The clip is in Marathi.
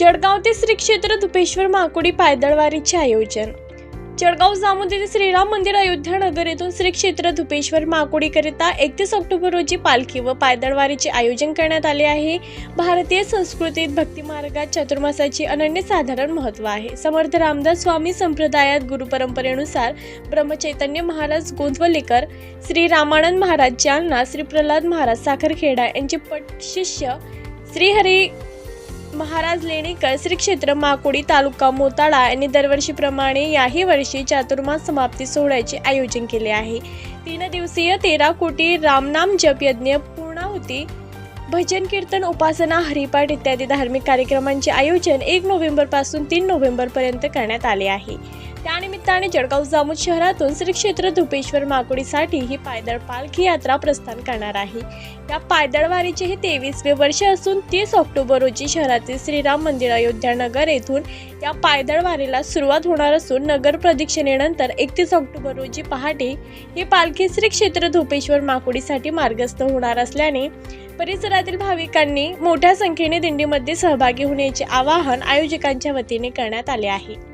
जळगाव ते श्री क्षेत्र धुपेश्वर महाकुडी पायदळवारीचे आयोजन. जळगाव जामोदी श्रीराम मंदिर अयोध्या नगर येथून श्री क्षेत्र धुपेश्वर माकोडीकरिता एकतीस ऑक्टोबर रोजी पालखी व पायदळवारीचे आयोजन करण्यात आले आहे. भारतीय संस्कृतीत भक्ती मार्गात चातुर्मासाचे अनन्यसाधारण महत्त्व आहे. समर्थ रामदास स्वामी संप्रदायात गुरुपरंपरेनुसार ब्रह्मचैतन्य महाराज गोंदवलेकर श्री रामानंद महाराज जालना श्री प्रल्हाद महाराज साखरखेडा यांचे पटशिष्य श्रीहरी महाराज लेणेकर श्री क्षेत्र माकोडी तालुका मोताळा यांनी दरवर्षीप्रमाणे याही वर्षी चातुर्मास समाप्ती सोहळ्याचे आयोजन केले आहे. तीन दिवसीय तेरा कोटी रामनाम जप यज्ञ पूर्णाहुती भजन कीर्तन उपासना हरिपाठ इत्यादी धार्मिक कार्यक्रमांचे आयोजन एक नोव्हेंबरपासून तीन नोव्हेंबरपर्यंत करण्यात आले आहे. त्यानिमित्ताने जळगाव जामोद शहरातून श्री क्षेत्र धुपेश्वर माकुडीसाठी ही पायदळ पालखी यात्रा प्रस्थान करणार आहे. या पायदळवारीचे हे तेवीसवे वर्ष असून तीस ऑक्टोबर रोजी शहरातील श्रीराम मंदिर अयोध्या नगर येथून या पायदळवारीला सुरुवात होणार असून नगर प्रदक्षिणेनंतर एकतीस ऑक्टोबर रोजी पहाटे ही पालखी श्री क्षेत्र धुपेश्वर माकुडीसाठी मार्गस्थ होणार असल्याने परिसरातील भाविकांनी मोठ्या संख्येने दिंडीमध्ये सहभागी होण्याचे आवाहन आयोजकांच्या वतीने करण्यात आले आहे.